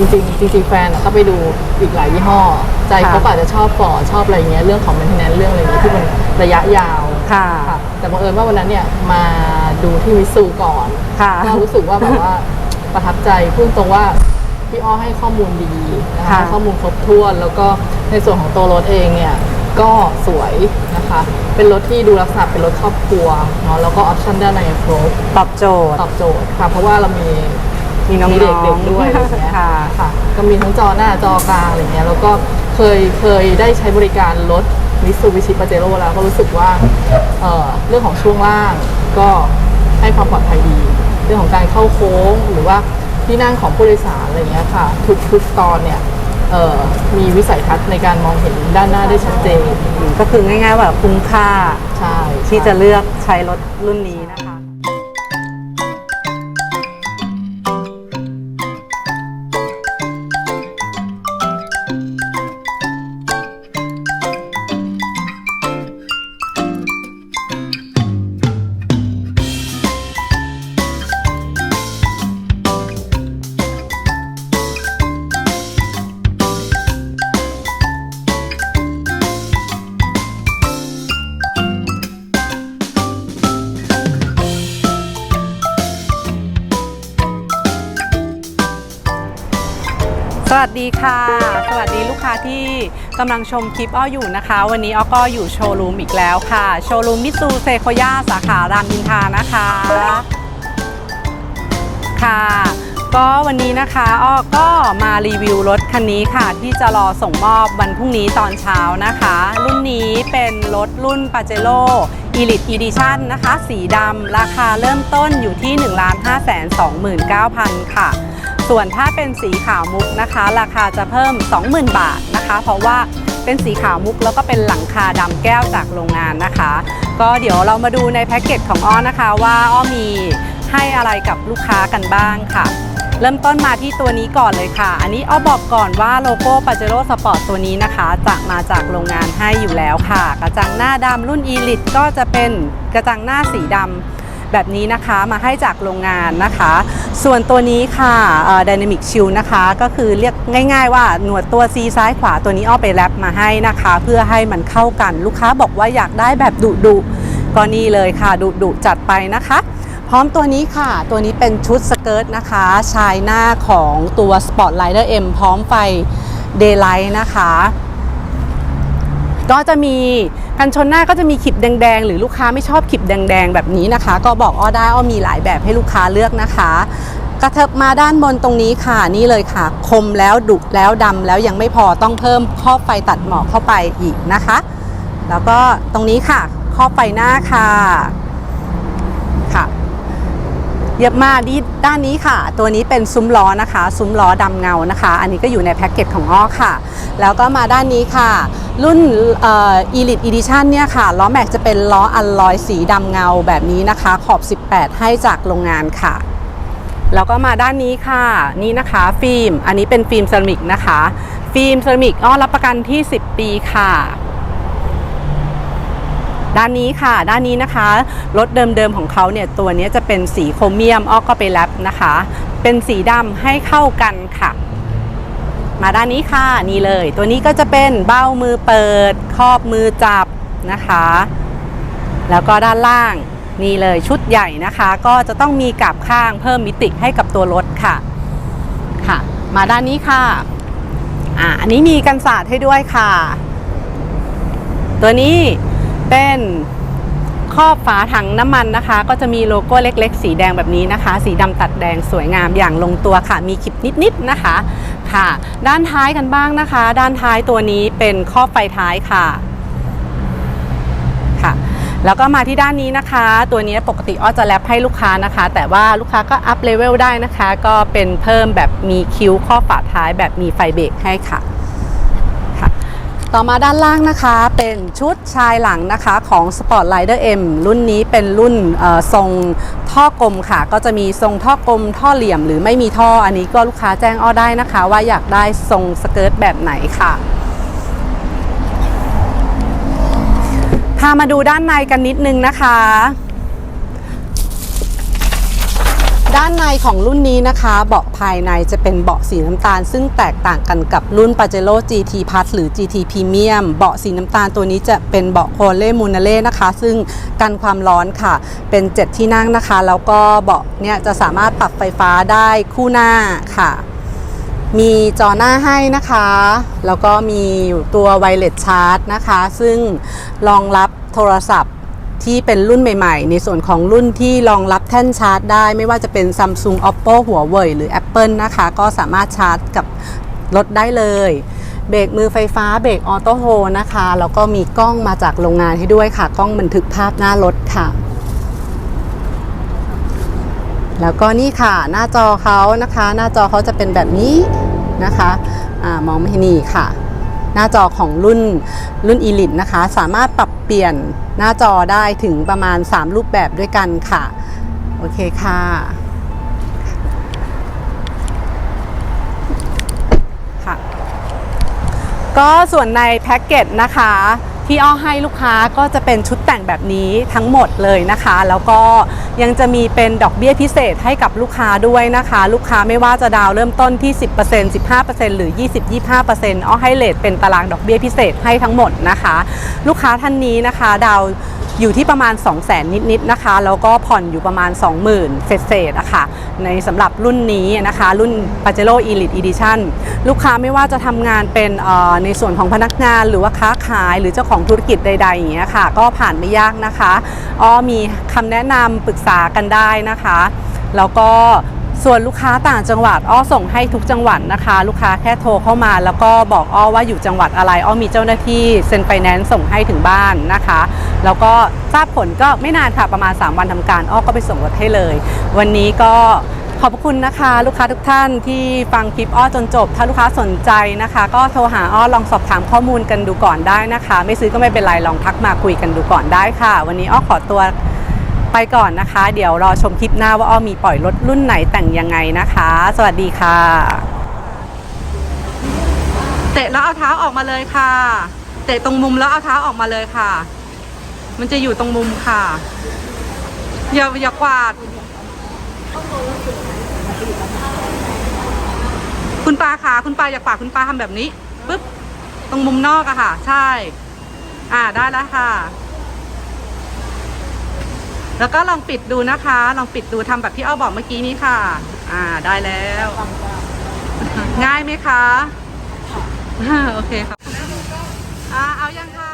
จริงๆจริงๆแฟนอะก็ไปดูอีกหลายยี่ห้อ ใจเขาค่ะก็อาจจะชอบฟอร์ดชอบอะไรเงี้ยเรื่องของ maintenance เรื่องอะไรเงี้ยที่มันระยะยาวค่ะ ค่ะแต่บังเอิญว่าวันนั้นเนี่ยมาดูที่มิตซูก่อนค่ะ ก็รู้สึกว่าแบบว่าประทับใจพูดตรงว่าพี่อ้อให้ข้อมูลดีนะคะค่ะให้ข้อมูลครบถ้วนแล้วก็ในส่วนของตัวรถเองเนี่ยก็สวยนะคะ เป็นรถที่ดูลักษณะเป็นรถครอบครัวเนาะแล้วก็ออปชั่นด้านในครบ ตอบโจทย์ ตอบโจทย์ค่ะเพราะว่าเรามี มีน้องมีๆเด็กๆด้วยอะไรเงี้ยค่ะค่ะก็มีทั้งจอหน้าจอกลางอะไรเงี้ยแล้วก็เคยเคยได้ใช้บริการรถมิสูบิชิปาเจโร่แล้วก็รู้สึกว่าเอ่อเรื่องของช่วงล่างก็ให้ความปลอดภัยดี เรื่องของการเข้าโค้งหรือว่าที่นั่งของผู้โดยสารอะไรเงี้ยค่ะ ทุกทุกตอนเนี่ยเอ่อมีวิสัยทัศน์ในการมองเห็นด้านหน้าได้ชัดเจนก็คือง่ายๆว่าคุ้มค่าใช่ ที่จะเลือกใช้รถรุ่นนี้นะคะ วัสดีค่ะ สวัสดีลูกค้าที่กำลังชมคลิปอ้ออยู่นะคะ วันนี้อ้อก็อยู่โชว์รูมอีกแล้วค่ะ โชว์รูมมิตซูเซโคย่าสาขารามอินทานะคะ ค่ะ ก็วันนี้นะคะอ้อก็มารีวิวรถคันนี้ค่ะ ที่จะรอส่งมอบวันพรุ่งนี้ตอนเช้านะคะ รุ่นนี้เป็นรถรุ่น p a j e r o Elite Edition นะคะ สีดำราคาเริ่มต้นอยู่ที่ 1 5 2 9 0 0 0 ค่ะ ส่วนถ้าเป็นสีขาวมุกนะคะ ราคาจะเพิ่ม 20,000 บาทนะคะ เพราะว่าเป็นสีขาวมุกแล้วก็เป็นหลังคาดำแก้วจากโรงงานนะคะ ก็เดี๋ยวเรามาดูในแพ็กเกจของอ้อนะคะว่าอ้อมีให้อะไรกับลูกค้ากันบ้างค่ะ เริ่มต้นมาที่ตัวนี้ก่อนเลยค่ะ อันนี้อ้อบอกก่อนว่าโลโก้ Pajero Sport ตัวนี้นะคะ จะมาจากโรงงานให้อยู่แล้วค่ะ กระจังหน้าดำรุ่น Elite ก็จะเป็นกระจังหน้าสีดำแบบนี้นะคะมาให้จากโรงงานนะคะ ส่วนตัวนี้ค่ะเอ่อ Dynamic Shield นะคะก็คือเรียกง่าย ๆ ว่าหนวดตัวซีซ้ายขวาตัวนี้อ้อไปแรปมาให้นะคะ เพื่อให้มันเข้ากันลูกค้าบอกว่าอยากได้แบบดุดุๆก็นี่เลยค่ะดุดุๆจัดไปนะคะ พร้อมตัวนี้ค่ะ ตัวนี้เป็นชุดสเกิร์ตนะคะ ชายหน้าของตัว Spotlighter M พร้อมไฟ Daylight นะคะ ก็จะมีกันชนหน้าก็จะมีขีดแดงๆ หรือลูกค้าไม่ชอบขีดแดงๆ แบบนี้นะคะ ก็บอกอ้อได้อ้อมีหลายแบบให้ลูกค้าเลือกนะคะ กระเทิบมาด้านบนตรงนี้ค่ะ นี่เลยค่ะ คมแล้วดุแล้วดำแล้วยังไม่พอต้องเพิ่มข้อไฟตัดหมอกเข้าไปอีกนะคะ แล้วก็ตรงนี้ค่ะ ข้อไฟหน้าค่ะค่ะ เยอะมากดีด้านนี้ค่ะ ตัวนี้เป็นซุ้มล้อนะคะ ซุ้มล้อดำเงานะคะ อันนี้ก็อยู่ในแพ็กเกจของอ้อค่ะ แล้วก็มาด้านนี้ค่ะ รุ่นเอ่อ Elite Edition เนี่ยค่ะล้อแม็กจะเป็นล้ออัลลอยสีดำเงาแบบนี้นะคะ ขอบ 18 ให้จากโรงงานค่ะแล้วก็มาด้านนี้ค่ะ นี่นะคะฟิล์ม อันนี้เป็นฟิล์มเซรามิกนะคะ ฟิล์มเซรามิกอ้อรับประกันที่ 10 ปีค่ะ ด้านนี้ค่ะ ด้านนี้นะคะรถเดิมๆของเขาเนี่ยตัวนี้จะเป็นสีโครเมียมอ้อกก็ไปแรปนะคะ เป็นสีดำให้เข้ากันค่ะ มาด้านนี้ค่ะนี่เลย ตัวนี้ก็จะเป็นเบ้ามือเปิด ครอบมือจับนะคะ แล้วก็ด้านล่างนี่เลยชุดใหญ่นะคะ ก็จะต้องมีกับข้างเพิ่มมิติให้กับตัวรถค่ะค่ะ มาด้านนี้ค่ะอ่าอันนี้มีกันศาสตร์ให้ด้วยค่ะ ตัวนี้ เป็นครอบฝาถังน้ำมันนะคะ ก็จะมีโลโก้เล็ก ๆ สีแดงแบบนี้นะคะ สีดำตัดแดงสวยงามอย่างลงตัวค่ะ มีขีดนิดๆนะคะค่ะ ด้านท้ายกันบ้างนะคะ ด้านท้ายตัวนี้เป็นครอบไฟท้ายค่ะค่ะ แล้วก็มาที่ด้านนี้นะคะ ตัวนี้ปกติอ้อจะแรปให้ลูกค้านะคะ แต่ว่าลูกค้าก็อัพเลเวลได้นะคะ ก็เป็นเพิ่มแบบมีคิ้วข้อฝาท้ายแบบมีไฟเบรกให้ค่ะ ต่อมาด้านล่างนะคะเป็นชุดชายหลังนะคะของ Spotlighter M รุ่นนี้เป็นรุ่นทรงท่อกลมค่ะ ก็จะมีทรงท่อกลมท่อเหลี่ยมหรือไม่มีท่ออันนี้ก็ลูกค้าแจ้งอ้อได้นะคะ ว่าอยากได้ทรงสเกิร์ตแบบไหนค่ะพามาดูด้านในกันนิดนึงนะคะ ด้านในของรุ่นนี้นะคะ เบาะภายในจะเป็นเบาะสีน้ำตาล ซึ่งแตกต่างกันกับรุ่น Pajero GT Plus หรือ GT Premium เบาะสีน้ำตาลตัวนี้จะเป็นเบาะโคเล่มูนาเล่นะคะ ซึ่งกันความร้อนค่ะ เป็น 7 ที่นั่งนะคะ แล้วก็เบาะเนี่ยจะสามารถปรับไฟฟ้าได้คู่หน้าค่ะ มีจอหน้าให้นะคะ แล้วก็มีตัวไวเลสชาร์จนะคะ ซึ่งรองรับโทรศัพท์ ที่เป็นรุ่นใหม่ๆ ในส่วนของรุ่นที่รองรับแท่นชาร์จได้ ไม่ว่าจะเป็น Samsung Oppo หัวเว่ยหรือ Apple นะคะ ก็สามารถชาร์จกับรถได้เลยเบรกมือไฟฟ้าเบรกออโต้โฮนะคะแล้วก็มีกล้องมาจากโรงงานให้ด้วยค่ะ กล้องบันทึกภาพหน้ารถค่ะ แล้วก็นี่ค่ะ หน้าจอเขานะคะ หน้าจอเขาจะเป็นแบบนี้นะคะอมองไม่เห็นนี่ค่ะ หน้าจอของรุ่นรุ่น Elite นะคะ สามารถปรับเปลี่ยนหน้าจอได้ถึงประมาณ 3 รูปแบบด้วยกันค่ะ โอเคค่ะค่ะ ก็ส่วนในแพ็กเกจนะคะ ที่อ้อให้ลูกค้าก็จะเป็นชุดแต่งแบบนี้ทั้งหมดเลยนะคะ แล้วก็ยังจะมีเป็นดอกเบี้ยพิเศษให้กับลูกค้าด้วยนะคะ ลูกค้าไม่ว่าจะดาวเริ่มต้นที่ 10% 15%หรือ 20-25%อ้อให้เลทเป็นตารางดอกเบี้ยพิเศษให้ทั้งหมดนะคะ ลูกค้าท่านนี้นะคะ ดาว อยู่ที่ประมาณ 2 0 0 0 0 0นิดๆนะคะ แล้วก็ผ่อนอยู่ประมาณ 20,000เศษๆอะค่ะในสำหรับรุ่นนี้นะคะ รุ่น Pajero Elite Edition ลูกค้าไม่ว่าจะทำงานเป็นในส่วนของพนักงานหรือว่าค้าขายหรือเจ้าของธุรกิจใด ๆ อย่างเงี้ยค่ะ ก็ผ่านไม่ยากนะคะอ้อมีคำแนะนำปรึกษากันได้นะคะ แล้วก็ ส่วนลูกค้าต่างจังหวัดอ้อส่งให้ทุกจังหวัดนะคะ ลูกค้าแค่โทรเข้ามา แล้วก็บอกอ้อว่าอยู่จังหวัดอะไรอ้อมีเจ้าหน้าที่เซ็นไฟแนนซ์ส่งให้ถึงบ้านนะคะ แล้วก็ทราบผลก็ไม่นานค่ะประมาณ 3 วันทำการอ้อก็ไปส่งรถให้เลย วันนี้ก็ขอบคุณนะคะ ลูกค้าทุกท่านที่ฟังคลิปอ้อจนจบ ถ้าลูกค้าสนใจนะคะ ก็โทรหาอ้อลองสอบถามข้อมูลกันดูก่อนได้นะคะ ไม่ซื้อก็ไม่เป็นไรลองทักมาคุยกันดูก่อนได้ค่ะ วันนี้อ้อขอตัว ไปก่อนนะคะ เดี๋ยวรอชมคลิปหน้าว่าอ้อมีปล่อยรถรุ่นไหนแต่งยังไงนะคะ สวัสดีค่ะ เตะแล้วเอาเท้าออกมาเลยค่ะ เตะตรงมุมแล้วเอาเท้าออกมาเลยค่ะ มันจะอยู่ตรงมุมค่ะอย่าอย่ากวาด คุณปาค่ะ คุณปาอยากวาดคุณปาทำแบบนี้ปึ๊บตรงมุมนอกอะค่ะ ใช่ อ่าได้แล้วค่ะ แล้วก็ลองปิดดูนะคะ ลองปิดดูทำแบบที่อ้อบอกเมื่อกี้นี้ค่ะ อ่าได้แล้ว ง่ายไหมคะ โอเคค่ะ อ่าเอายังคะ